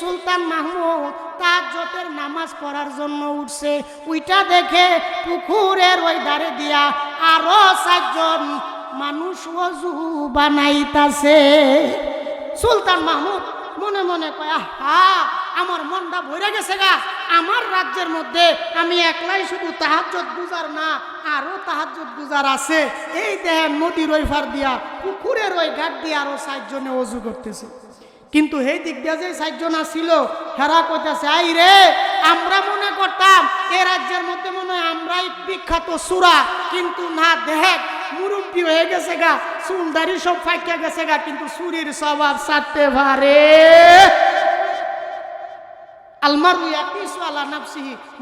সুলতান মাহমুদ তাজ্জতের নামাজ পড়ার জন্য উঠছে ওইটা দেখে পুকুরের ওই ধারে দিয়া আরও চারজন মানুষ অজু বানাইতাছে। সুলতান মাহমুদ মনে মনে কয় হা আমার মনটা ভরে গেছে গা। আমার রাজ্যের মধ্যে আমি একলাই শুধু তাহাজ্জত গুজার না, আরও তাহাজ্জত গুজার আছে। এই দেখেন নদীর ওই ফার দিয়া, পুকুরের ওই ঘাট দিয়ে আরও সাতজনে অজু করতেছে। কিন্তু এই দিক দিয়ে যে চারজন আসছিল হেরা কইতাছে, আই রে, আমরা মনে করতাম এ রাজ্যের মধ্যে মনে হয় আমরাই বিখ্যাত সুরা, কিন্তু না, দেখ, মুরব্বী হয়ে গেছে গা, চুলদারি সব ফাইকা গেছে গা, কিন্তু সুরির স্বভাব সারতে পারে।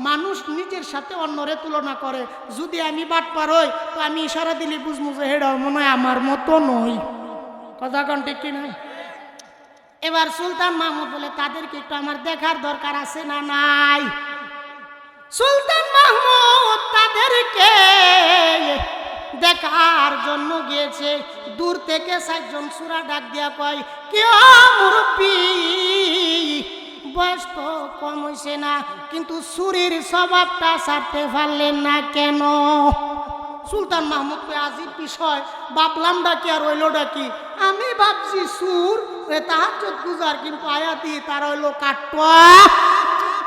মানুষ নিজের সাথে অন্যরে তুলনা করে। যদি আমি বাট পারই তো আমি ইশারা দিলে বুঝব যে হেডা মনে হয় আমার মতো নই। কথা কন ঠিক কি নয় এবার সুলতান মাহমুদ বলে, তাদেরকে একটু আমার দেখার দরকার আছে না নাই? সুলতান মাহমুদ তাদেরকে দেখার জন্য গিয়েছে। দূর থেকে চারজন সুরা ডাক দিয়া কয়, কেউ মুরব্বী, বয়স তো কম হয়েছে না, কিন্তু সুরির স্বভাবটা সারতে পারলেন না কেন? সুলতান মাহমুদ কে আজির বিষয় ভাবলাম ডাকি আর হইল ডাকি আমি ভাবছি সুর তাহার গুজার কিন্তু আয়াতি তার হইল কাট্ট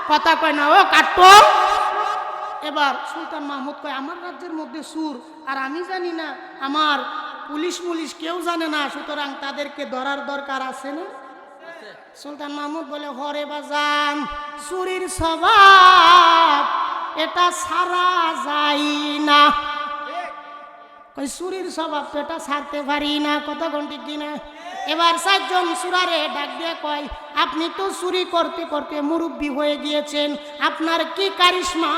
কথা কয় না, ও কাট্ট। এবার সুলতান মাহমুদ কয়, আমার রাজ্যের মধ্যে সুর, আর আমি জানি না, আমার পুলিশ মুলিশ কেউ জানে না, সুতরাং তাদেরকে ধরার দরকার আছে না? সুলতান মাহমুদ বলে, হরে বাজান, সুরির স্বভাব, এটা সারা যায় না। কই, সুরির স্বভাব তো এটা ছাড়তে পারি না, কত ঘন্টি কিনা? এবার চারজন সুরারে ডাক দিয়ে কয়, আপনি তো চুরি করতে করতে মুরব্বী হয়ে গিয়েছেন, আপনার কি কারিশমা?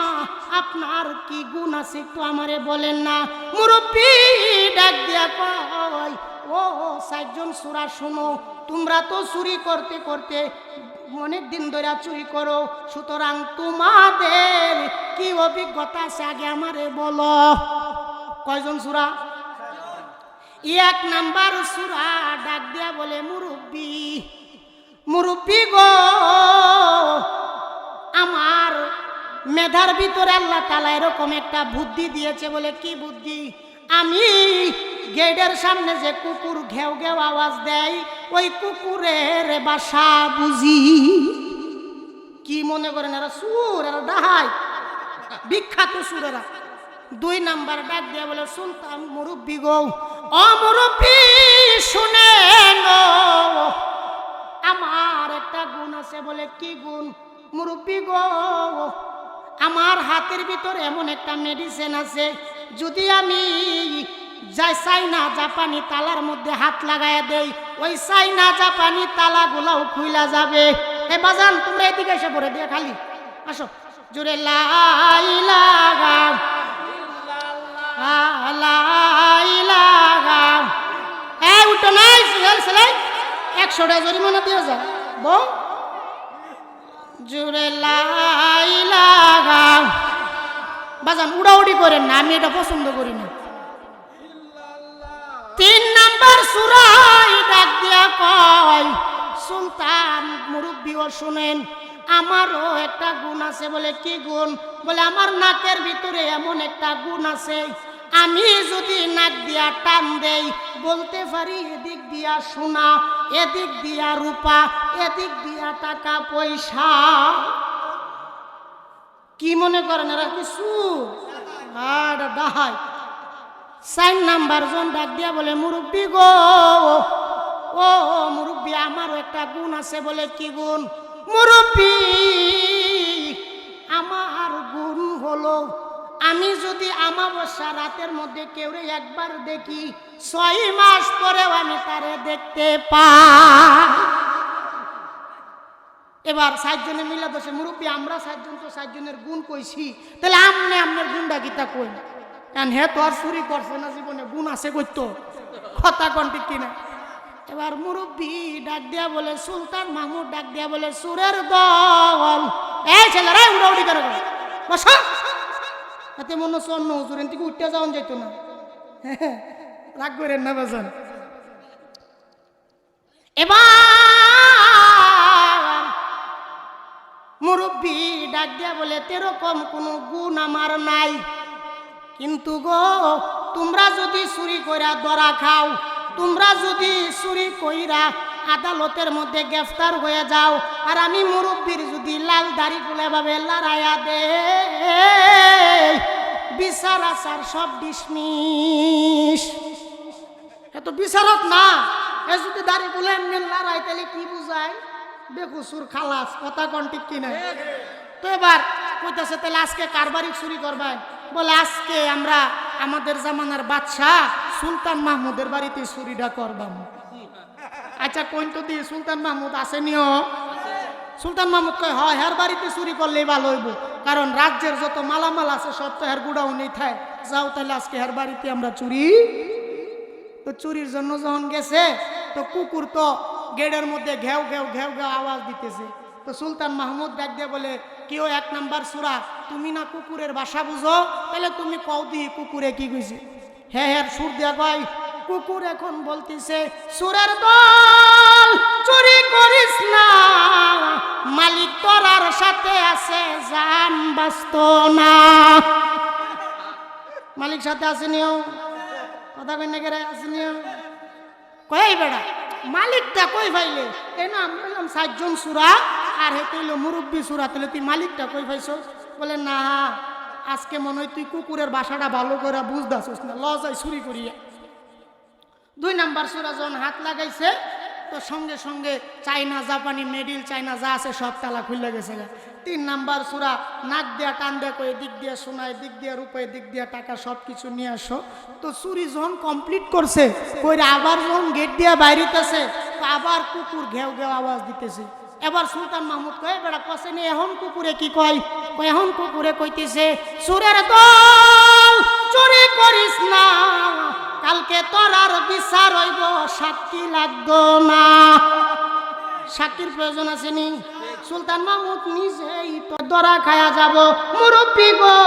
আপনার কি গুণ আছে একটু আমারে বলেন না? মুরব্বী ডাক দিয়া কয়, ও, সাতজন সুরা শোনো, তোমরা তো চুরি করতে করতে অনেক দিন ধরে চুরি করো, সুতরাং তোমাদের কি অভিজ্ঞতা আছে আগে আমারে বলো? কয়জন সুরা? এক নাম্বার সুরা ডাক দিয়া বলে, মুরব্বী মুরব্বী গো, আমার মেধার ভিতরে আল্লাহ তালা এরকম একটা বুদ্ধি দিয়েছে বলে কি বুদ্ধি? আমি গেটের সামনে যে কুকুর ঘেউ ঘেউ আওয়াজ দেয়, ওই কুকুরের বাসা বুঝি। কি মনে করেন এরা সুর, এরা ডাহাই? বিখ্যাত সুরেরা। দুই নাম্বার ডাক দিয়ে বলে, সুলতান মুরব্বী গো। ও মুরব্বী, শুনে আমার একটা গুণ আছে। বলে, কি গুণ? মুরব্বী গো, আমার হাতের ভিতরে এমন একটা মেডিসিন আছে। যদি আমি যাই চাইনা জাপানি তালার মধ্যে হাত লাগায় দেই, ওই চাইনা জাপানি তালাগুলাও খুইলা যাবে। এ বাজান, তোমরা এদিকে এসে পড়ে, দিয়ে খালি। আসো। জোরে লাই উঠো জরিমানা দিয়ে যা। বউ। জোরে লাই লাগাও বাজান, উড়াউড়ি করেন না, আমি এটা পছন্দ করি না। তিন নাম্বার সুরাই ডাক দিয়া কয়, সুলতান মুরব্বীও শুনেন আমারও একটা গুণ আছে বলে, কি গুণ? বলে, আমার নাকের ভিতরে এমন একটা গুণ আছে, আমি যদি নাক দিয়া টান দেই, বলতে পারি এদিক দিয়া সোনা, এদিক দিয়া রূপা, এদিক দিয়া টাকা পয়সা। কি মনে করেন এরা কিছু? সাইন নাম্বার জন ডাক দিয়া বলে, মুরব্বী গো, ও, মুরব্বী, আমারও একটা গুণ আছে বলে, কি গুণ? মুরব্বী, আমার গুণ হলো, আমি যদি আমাবস্যা রাতের মধ্যে কেউরে একবার দেখি, ছয় মাস পরেও আমি তারে দেখতে পাই। এবার সাতজনে মিলা দোষে, মুরব্বী, আমরা সাতজন তো সাতজনের গুণ কইছি, তাহলে আমনে আমনের গুণটা গীতা কই? কারণ হে তো আর চুরি করছে না জীবনে, গুণ আছে কইতো কথা কন ঠিক কিনা? এবার মুরব্বী ডাক দিয়া বলে, সুলতান মাহমুদ ডাক দিয়া বলে, সুরের দল। এই ছেলেরা উড়াউড়ি করে বসা। তাতে মনে হচ্ছে অন্য হুজুরের থেকে উঠতে যাওয়া যেত না। রাগ করেন না বাজান। এবার ডাক দিয়া বলে, তেরকম কোনো গুণ আমার নাই। কিন্তু গো, তোমরা যদি চুরি কইরা ধরা খাও তোমরা যদি চুরি কইরা আদালতের মধ্যে গ্রেফতার হয়ে যাও, আর আমি মুরব্বীর যদি লাল দাড়ি গুলো ভাবে লড়াইয়া দে বিচার আচার সব ডিসমিস। এত বিচারক না, এ যদি দাড়ি গুলো এমনি লড়াই, তাহলে কি বুঝায়? বেকুসুর খালাস, কথা কন ঠিক কিনা। তো এবার কইতেছে, তাহলে আজকে কারবারি চুরি করবেন বলে, আজকে আমরা আমাদের জামানার বাদশাহ সুলতান মাহমুদের বাড়িতে চুরিটা করবাম। আচ্ছা কোন তো দিয়ে সুলতান মাহমুদ আসেনিও? সুলতান মাহমুদ কয়, হয়, হের বাড়িতে চুরি করলেই ভালো হইব। কারণ রাজ্যের যত মালামাল আছে, সব তো হের গুডাউনেই থায়। যাও তাহলে আজকে হের বাড়িতে আমরা চুরি। তো চুরির জন্য যখন গেছে, তো কুকুর তো গেটের মধ্যে ঘেউ ঘেউ ঘেউ ঘেউ আওয়াজ দিতেছে। তো সুলতান মাহমুদ ডাক দিয়ে বলে, কেউ এক নাম্বার সুরা, তুমি না কুকুরের ভাষা বুঝো? তাহলে তুমি কও দিহি কুকুরে কি কইছে? হ্যাঁ হ্যাঁ সুর দিয়া কয় কুকুর এখন বলতিছে, সুরের দল চুরি করিস না। মালিক তোরার সাথে আছে, জান বাস্ত না। মালিক সাথে আসেনিও কথা কই নাকি আসেনিও কই বেড়া, মালিকটা কই পাইলে এই না বললাম সাতজন সুরা, আর হেতে মুরব্বী সুরা। তাহলে তুই মালিকটা কই পাইছ বলে, না আজকে মনে হয় তুই কুকুরের বাসাটা ভালো করে বুঝদাছিস না। লজাই চুরি করিয়া। দুই নাম্বার সুরা যখন হাত লাগাইছে, তো সঙ্গে সঙ্গে চাইনা, জাপানি মেডিল, চাইনা যা আছে সব তালা খুলে গেছে। তিন নাম্বার সুরা, নাক দিয়া টান দেয়া কয়ে, দিক দিয়ে সোনায়, দিক দিয়ে রূপে দিক দিয়ে টাকা সব কিছু নিয়ে আসো। তো চুরি যখন কমপ্লিট করছে, কইরা আবার যখন গেট দিয়া বাইরিতেছে তো আবার কুকুর ঘেউ ঘেউ আওয়াজ দিতেছে। এবার সুলতান মাহমুদ কয়ে, বেড়া নে, এখন কুকুরে কি কয়? এখন কুকুরে কইতেছে, সুরের দল চুরি করিস না, কালকে তোর আর বিচার হইব, সাক্ষী লাগতো না। সাক্ষীর প্রয়োজন আছে নি? সুলতান মাহমুদ নিজেই তো দরা খায়া যাব, মুরব্বী গো।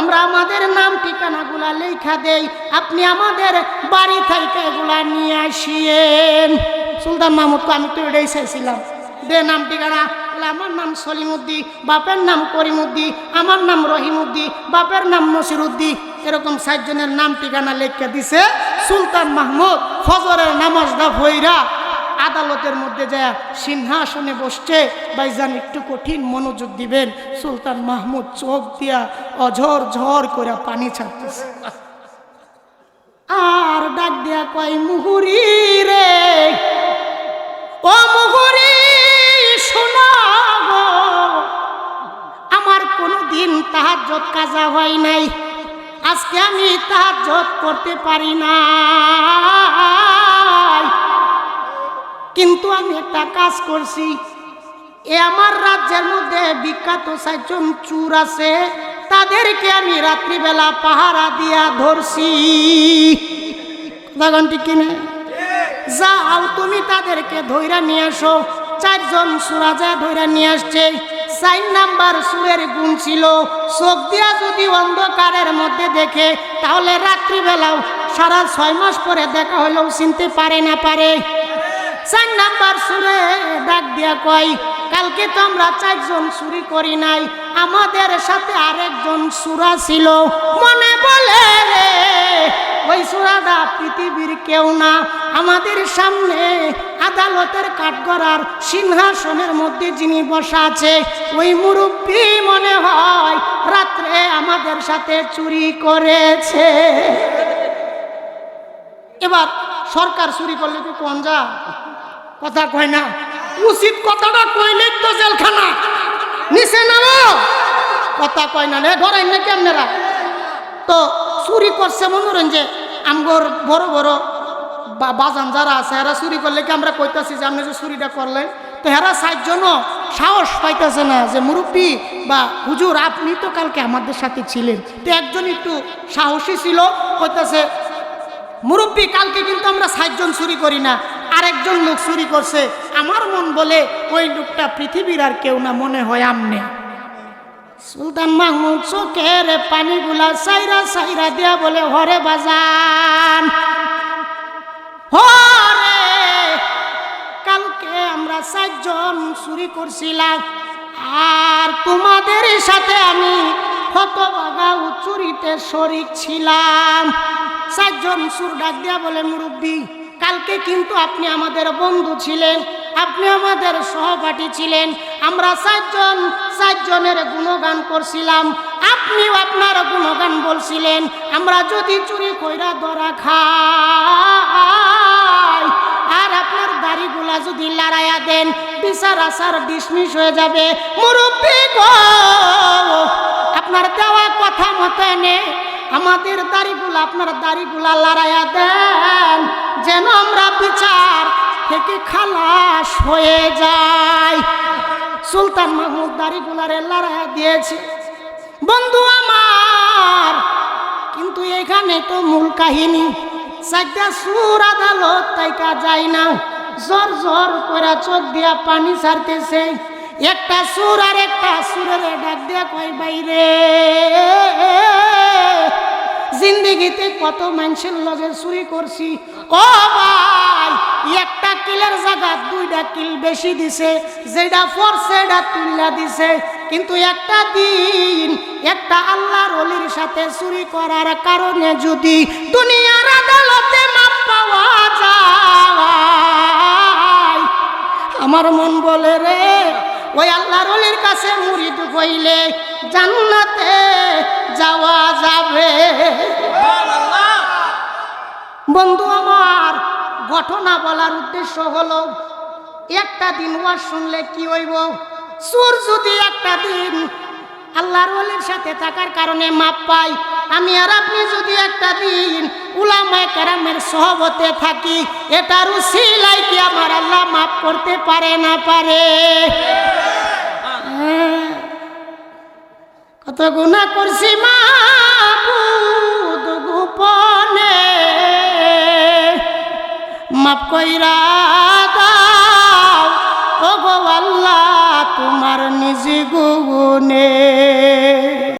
আমরা আমাদের নাম ঠিকানাগুলা লেখা দেই, আপনি আমাদের বাড়ি থেকে এগুলা নিয়ে আসিয়েন। সুলতান মাহমুদকে আমি তো এটাই চাইছিলাম। দে নাম ঠিকানা। আমার নাম সলিমুদ্দি, বাপের নাম করিমুদ্দি, আমার নাম রহিমুদ্দি, বাপের নাম নসিরুদ্দি। এরকম সাতজনের নাম ঠিকানা লেখা দিছে সুলতান মাহমুদ। ফজরের নামাজটা ভৈরা আদালতের মধ্যে যায় সিংহাসনে বসছে ভাইজান একটু কঠিন মনোযোগ দিবেন। সুলতান মাহমুদ চোখ দিয়া অঝর ঝর করে পানি ছাড়তেছে। আর ডাক দিয়া কয়, মুহুরি রে, ও মুহুরি দিন তাহাজ্জত কাজা হয় নাই। আজকে আমি তাহার তাহাজ্জত করতে পারি না কিন্তু আমি একটা কাজ করছি। এ আমার রাজ্যের মধ্যে বিখ্যাত চারজন চুর আছে। তাদেরকে আমি রাত্রিবেলা পাহারা দিয়া ধরছি। কথাগণটি কিনে যাও, তুমি তাদেরকে ধৈরা নিয়ে আসো। চারজন সুরাজা ধৈরা নিয়ে আসছে। চার নাম্বার সুরের গুণ ছিল। চোখ দিয়া যদি অন্ধকারের মধ্যে দেখে, তাহলে রাত্রিবেলাও সারা ছয় মাস পরে দেখা হলেও চিনতে পারে না পারে। চার নাম্বার সুরে ডাক দিয়া কয়, কালকে তো আমরা চারজন চুরি করি নাই, আমাদের সাথে আরেকজন সুরা ছিল। মনে সুরাদা পৃথিবীর কেউ না। আমাদের সামনে আদালতের কাঠগড়ার সিংহাসনের মধ্যে যিনি বসা আছে, ওই মুরব্বী মনে হয় রাত্রে আমাদের সাথে চুরি করেছে। এবার সরকার চুরি করলে কি কোন যা? কথা কয় না। উচিত কথাটা কইলে তো জেলখানা। নিচে নামো। কথা কয় না রে, ধরেন না কেমনেরা তো চুরি করছে মনোরঞ্জে আমগর বড় বড় বা বাজান যারা আছে, এরা চুরি করলে কি আমরা কইতাছি যে আপনি যে চুরিটা করলেন? তো হেরা সাতজনও সাহস পাইতেছে না যে মুরব্বী বা হুজুর, আপনি তো কালকে আমাদের সাথে ছিলেন। তো একজন একটু সাহসী ছিল, কইতাছে, মুরব্বী, কালকে কিন্তু আমরা সাতজন চুরি করি না, আরেকজন লোক চুরি করছে। আমার মন বলে, ওই লোকটা পৃথিবীর আর কেউ না, মনে হয় আমনে। সুলতান মাহমুদ চোখের পানিগুলা সাইরা সাইরা দিয়া বলে, হরে বাজান, হরে, কালকে আমরা চারজন চুরি করছিলাম। আর তোমাদের সাথে আমি হতবাগা চুরিতে শরিক ছিলাম। চারজন সুর ডাক দিয়া বলে, মুরব্বী, কালকে কিন্তু আপনি আমাদের বন্ধু ছিলেন, আপনি আমাদের সহপাঠী ছিলেন। আমরা চারজন চারজনের গুণগান করছিলাম। আপনিও আপনার গুণগান বলছিলেন, আমরা যদি চুরি কইরা ধরা খাই, আর আপনার দাড়িগুলা যদি লড়াইয়া দেন, বিচার আসার ডিসমিস হয়ে যাবে। মুরব্বী গো, আপনার দেওয়া কথা মতনে আমাদের দাড়িগুলা, আপনার দাড়িগুলা লড়াইয়া দেন, যেন আমরা বিচার থেকে খালাস হয়ে যায় সুলতান মাহমুদ দাড়িগুলারে লড়াইয়া দিয়েছে। বন্ধু আমার, কিন্তু এখানে তো মূল কাহিনী। চারটা সুর আদালত তাইকা যায় না। জোর জোর করে চোখ দিয়া পানি ছাড়তেছে। একটা সুর আর একটা সুরের ডাক দিয়া কয়, বাইরে, জিন্দিগিতে কত মানুষের লগে চুরি করছি? ও ভাই একটা কিলের জায়গা দুইটা কিল বেশি দিছে যেটা ফরছে এটা তুল্লা দিছে। কিন্তু একটা দিন একটা আল্লাহর অলির সাথে চুরি করার কারণে যদি দুনিয়ার আদালতে মাপ পাওয়া যায় আমার মন বলে রে ওই আল্লাহর অলির কাছে মুরিদ হইলে জান্নাতে যাওয়া যাবে। বন্ধু ঘটনা বলার উদ্দেশ্য হলো, একটা দিন ওয়াজ শুনলে কি হইব সুর যদি একটা দিন আল্লাহর ওলির সাথে থাকার কারণে মাপ পাই, আমি আর আপনি যদি একটা দিন উলামায় কেরামের সহবতে থাকি, এটার উসিলাই কি আমার আল্লাহ মাফ করতে পারে না পারে হ্যাঁ। কত গুণা করছি মা মাপ কইরা দাও। ও গো আল্লাহ তোমার নিজ গুণে